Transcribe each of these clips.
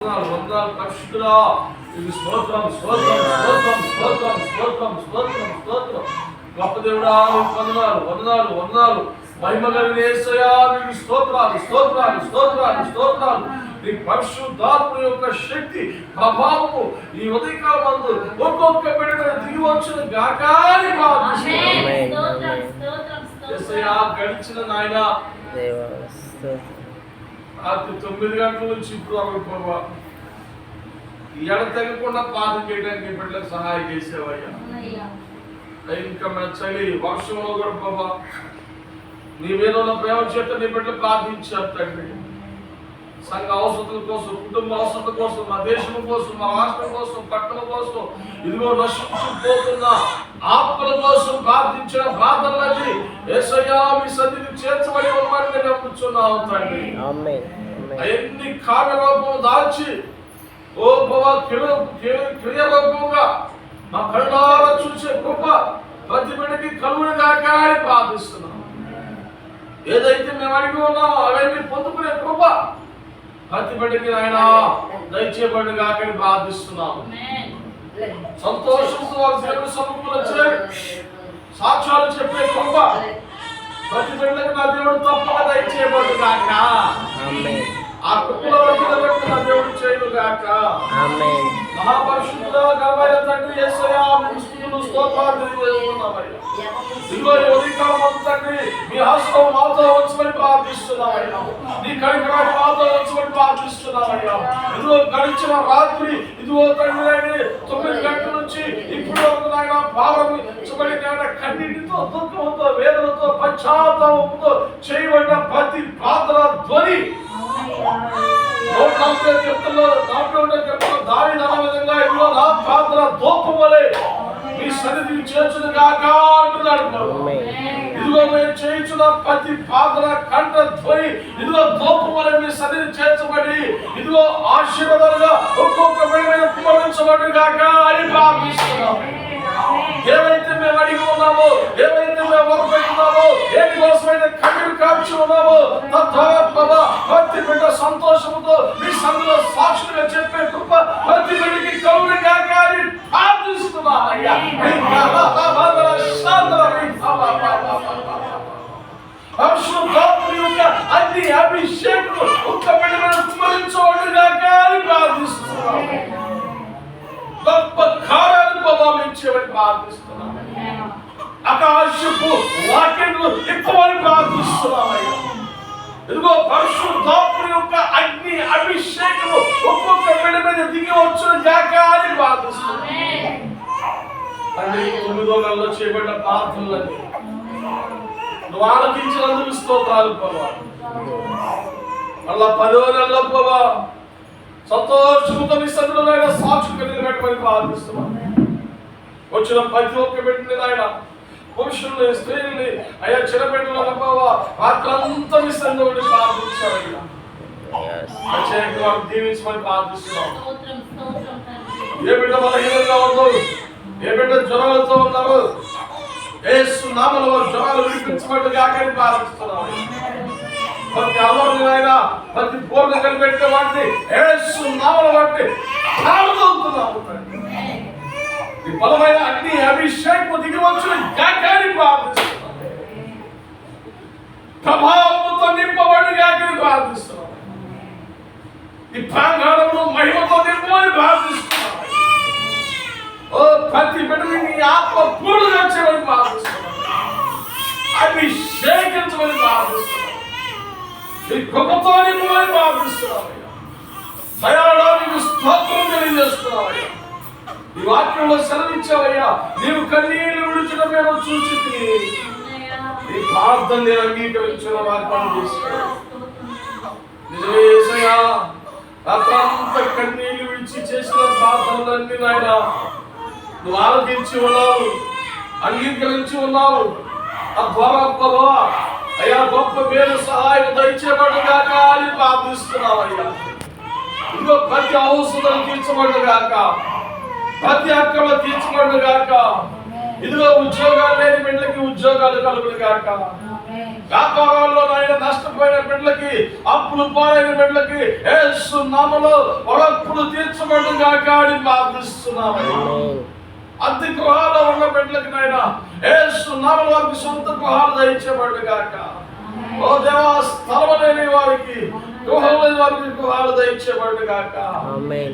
వందనాలు పరిశుద్ధుడా నీకు స్తోత్రం స్తోత్రం స్తోత్రం స్తోత్రం స్తోత్రం స్తోత్రం స్తోత్రం గొప్ప దేవుడా వందనాలు వందనాలు వందనాలు మహిమ కలిగిన యేసయ్యా నీకు స్తోత్రాలు స్తోత్రాలు స్తోత్రాలు స్తోత్రాలు నీ పరిశుద్ధాత్మ యొక్క శక్తి ప్రభావము ఈ ఉదయకాల మందు ఒక్కొక్క బిడ్డ దిగి వచ్చిన గాకాని ఆమేన్. స్తోత్రం, స్తోత్రం, యేసయ్యా స్తోత్రం. గడిచిన నాయన దేవా స్తోత్రం. రాత్రి తొమ్మిది గంటల నుంచి ఇప్పుడు వరకు ప్రభావ ఎడ తెగకుండా పాదం చేయడానికి బిడ్డలకు సహాయం చేసేవయ్యా. ఇంకా మన చలి వర్షంలో కూడా ప్రభా నీ మీద ఉన్న ప్రేమ చేత నీ బిడ్డలు ప్రార్థించారు తండ్రి. సంఘ అవసరాల కోసం కుటుంబ అవసరాల కోసం మా దేశం కోసం మా రాష్ట్రం కోసం పట్టణం కోసం ఇదిగో నశించిపోతున్న ఆత్మల కోసం ప్రార్థించిన ప్రార్థనలన్నీ ఏసయ్యా మీ సన్నిధి చేర్చబడి ఉన్నారని నేను నమ్ముచున్నాను తండ్రి. అవన్నీ కార్యరూపం దాల్చి ఓ క్రియరూపంగా మా కళ్ళారా చూసే కృప ప్రతి బిడ్డకి కలుగుని దాకా అని ప్రార్థిస్తున్నాం ఏదైతే మేము అడిగి ఉన్నామో అవన్నీ పొందుకునే కృప ప్రతి బిడ్డకి ఆయన దయచేయబడి కాకని ప్రార్థిస్తున్నాము. సంతోషంతో వారి దేవుని సముఖంలో సాక్ష్యాలు చెప్పే కృప ప్రతి బిడ్డకి నా దేవుడు తప్పక దయచేయబడి కాక. ఆ కృపలో నిలబెట్టి నా దేవుడు చేయను ఆమేన్. మహాపరిశుద్ధ గర్భయ తండ్రి యేసయ్యా మీ స్తుతులు స్తోత్రాలు తెలియజేస్తున్నామయ్యా ఇదిగో ఉదయకాలం అందు మీ హస్తం మాతో వచ్చమని ప్రార్థిస్తున్నామయ్యా నీ కనికరాన్ని మాతో వచ్చమని ప్రార్థిస్తున్నామయ్యా ఇదిగో గడిచిన రాత్రి ఇదిగో తండ్రి తొమ్మిది గంటల నుంచి ఇప్పుడు వరకు నాయన ప్రారంభించబడి నాయన కన్నీటితో దుఃఖంతో వేదనతో పశ్చాత్తాపంతో చేయబడిన ప్రతి ప్రార్థన ధ్వని చెప్తున్నారు చెప్తున్నా దాంట్లో ఉండే దాని అన్న విధంగా ఇదిగో నా ప్రార్థన దోపం వలె మీ సన్నిధిని చేర్చును గాక అంటున్నాడు. ఇదిగో మేము చేయించిన ప్రతి ప్రార్థన కంఠ ధ్వని ఇదిగో దూపం వలె మీ సన్నిధి చేర్చబడి ఇదిగో ఆశీర్వాదాలుగా ఒక్కొక్క మీద కుమరించబడి గాక అని ప్రార్థిస్తున్నాం ఏవైతే మేము అడిగి ఉన్నామో ఏవైతే మేము మొదలుపెట్టున్నామో ఏటి కోసమైతే కన్నీరు కాల్చి ఉన్నామో తద్వారా ప్రతి బిడ్డ సంతోషంతో ఇదిగో పరిశుద్ధాత్మ యొక్క అగ్ని అభిషేకము ఒక్కొక్క బిడ్డ మీద దిగి వచ్చిన. జాక అని ప్రార్థిస్తున్నాం ఆమేన్. తొమ్మిదో నెలలో చేయబడిన ప్రార్థనలని నువ్వు ఆలకించినందుకు స్తోత్రాలు పోవా మళ్ళా పదో నెలలో పోవా సంతోషంతో మీ సన్నిధిలో సాక్షి నిలబెట్టమని ప్రార్థిస్తున్నాం వచ్చిన ప్రతి ఒక్క బిడ్డని ఆయన పురుషుల్ని స్త్రీల్ని అయ్యా చిన్నబిడ్డలు అనుభవ రాత్రంతా మీ సన్నిధిలో ప్రార్థించారయ్యా. ప్రత్యేకంగా దీవించమని ప్రార్థిస్తున్నాం. స్తోత్రం, స్తోత్రం తండ్రి. ఏ బిడ్డ బలహీనంగా ఉందో ఏ బిడ్డ జ్వరాలతో ఉన్నారు ఏసు నామలో వారి జ్వరాలు విడిపించబడి కాకని ప్రార్థిస్తున్నాం. ప్రతి అమరుని ఆయన ప్రతి పూర్ణ కనిపెట్టే వాటిని ఏసు నామల వాటిని కాలదవుతున్నాము విఫలమైన అగ్ని అభిషేకం దిగి వచ్చిన కాకని ప్రార్థిస్తున్నాం ప్రభావముతో నింపబడి కాకని ప్రార్థిస్తున్నాం ఈ ప్రాంగణంలో మహిమతో నింపమని ప్రార్థిస్తున్నాం ఓ ప్రతి బిడ్డని నీ ఆత్మ పూర్తిగా చేయమని ప్రార్థిస్తున్నాం అభిషేకించమని ప్రార్థిస్తున్నాం నీ కృపతో నింపమని ప్రార్థిస్తున్నాం దయాళానికి స్తోత్రం తెలియజేస్తున్నాం. ఈ వాక్యంలో సెలవిచ్చావయ్యా నీవు కన్నీళ్ళు విడిచడం మేము చూసి. నీ ప్రార్థన నేను అంగీకరించిన వాగ్దానం చేస్తున్నావు స్తోత్రం. నిజమే యేసయ్యా రాత్రంతా కన్నీళ్ళు విడిచి చేసిన ప్రార్థనలన్నీ నాయన నువ్వు ఆలోచించి ఉన్నావు అంగీకరించి ఉన్నావు తద్వారా ప్రభా అయ్యా గొప్ప పేరు సహాయం దయచేయబడుగాక అని ప్రార్థిస్తున్నావు అయ్యా ఇదిగో ప్రతి అవసరం తీర్చబడుగాక ప్రతి అక్కలు తీర్చబడుగాక ఇదిగో ఉద్యోగాలు లేని బిడ్డలకి ఉద్యోగాలు కలుగుగాక వ్యాపారాల్లో నాయన నష్టపోయిన బిడ్డలకి అప్పులు పాలైన బిడ్డలకి ఏసు నామలో ఒడప్పులు తీర్చబడి గాక అని ప్రార్థిస్తున్నామయ్యా. ఆమేన్ అద్దె గృహాల్లో ఉన్న బిడ్డలకి నాయన ఏసు నామల వారికి సొంత గృహాలు దయచేబడి గాక. ఓ దేవా స్థలం లేని వారికి లేని వారికి గృహాలు దయచేబడి గాక. ఆమేన్.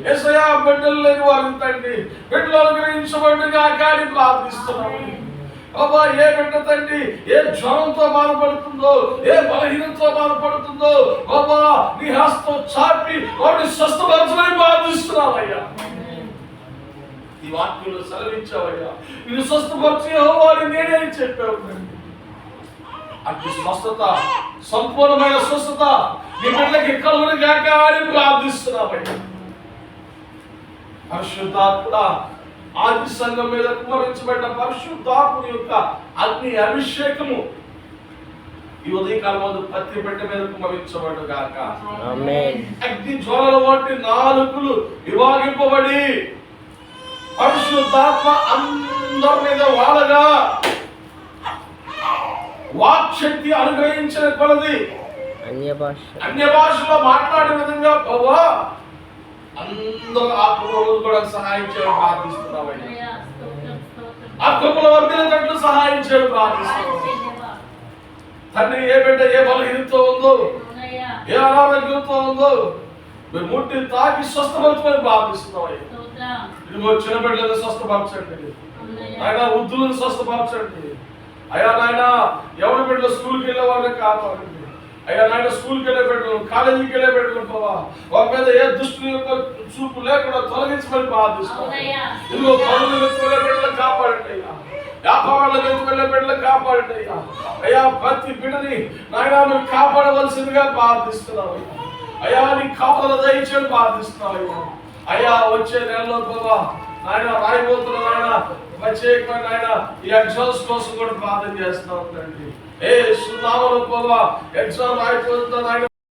బిడ్డలు లేని వారికి తండ్రి బిడ్డలు అనుగ్రహించబడి గాక అని ప్రార్థిస్తున్నాము. బాబా ఏ బిడ్డ తండ్రి ఏ జ్వరంతో బాధపడుతుందో ఏ బలహీనతో బాధపడుతుందో బాబా నీ హస్తం చాపి వాడిని స్వస్థపరచమని ప్రార్థిస్తున్నామయ్యా ఈ వాక్యంలో సెలవించావయ్యా నేను స్వస్థపరిచి వాడిని నేనే చెప్పావు తండ్రి. అట్టి స్వస్థత సంపూర్ణమైన స్వస్థత. నీ బిడ్డలకి కలుగుని గాక అని ప్రార్థిస్తున్నామయ్యా పరిశుద్ధాత్మ ఆది సంఘం మీద కుమరించబడిన పరిశుద్ధాత్మ యొక్క అగ్ని అభిషేకము ఈ ఉదయకాలం ప్రతి బిడ్డ మీద కుమరించబడు గాక. ఆమేన్. అగ్ని జ్వాలల వంటి నాలుగులు విభాగింపబడి పరిశుద్ధాత్మ అందరి మీద వాడగా వాక్శక్తి అనుగ్రహించిన కొలది. అన్య భాష అన్య భాషలో మాట్లాడే విధంగా బాబా అందరూ ఆత్మలో కూడా సహాయం చేయడం ప్రార్థిస్తున్నామయ్యా ఆత్మలో వర్ధిల్లేటట్లు సహాయం చేయడం ప్రార్థిస్తున్నాం. తండ్రి ఏ బిడ్డ ఏ బలహీనతో ఉందో ఏ అనారోగ్యంతో ఉందో మీరు ముట్టి తాకి స్వస్థపరచమని ప్రార్థిస్తున్నామయ్యా ఇదిగో చిన్న బిడ్డలను స్వస్థపరచండి. ఆయన వృద్ధులను స్వస్థపరచండి. అయ్యా నాయన ఎవరి బిడ్డలు స్కూల్కి వెళ్ళే వాళ్ళని కాపాడండి. అయ్యా నాయన స్కూల్కి వెళ్ళే బిడ్డలు కాలేజీకి వెళ్ళే బిడ్డలు పోవా వారి మీద ఏ దుష్టుల యొక్క చూపు లేకుండా తొలగించమని అవునయ్యా. ఇదిగో పనులు వెతుకులే బిడ్డలు కాపాడండి అయ్యా. వ్యాపారాలు వెతుకులే బిడ్డలు కాపాడండి అయ్యా. అయ్యా ప్రతి బిడ్డని నాయన మీరు కాపాడవలసిందిగా ప్రార్థిస్తున్నాం అయ్యా. అయ్యా నీ కాపుదల దయచేసి ప్రార్థిస్తున్నాం అయ్యా. అయ్యా వచ్చే నెలలో పోవా ఆయన రాయబోతున్న నాయన ప్రత్యేకమైన నాయన ఈ ఎగ్జామ్స్ కోసం కూడా ప్రార్థన చేస్తా ఉందండి ఏ సున్నామలో పోవా ఎగ్జామ్ రాయబోతున్న ఆయన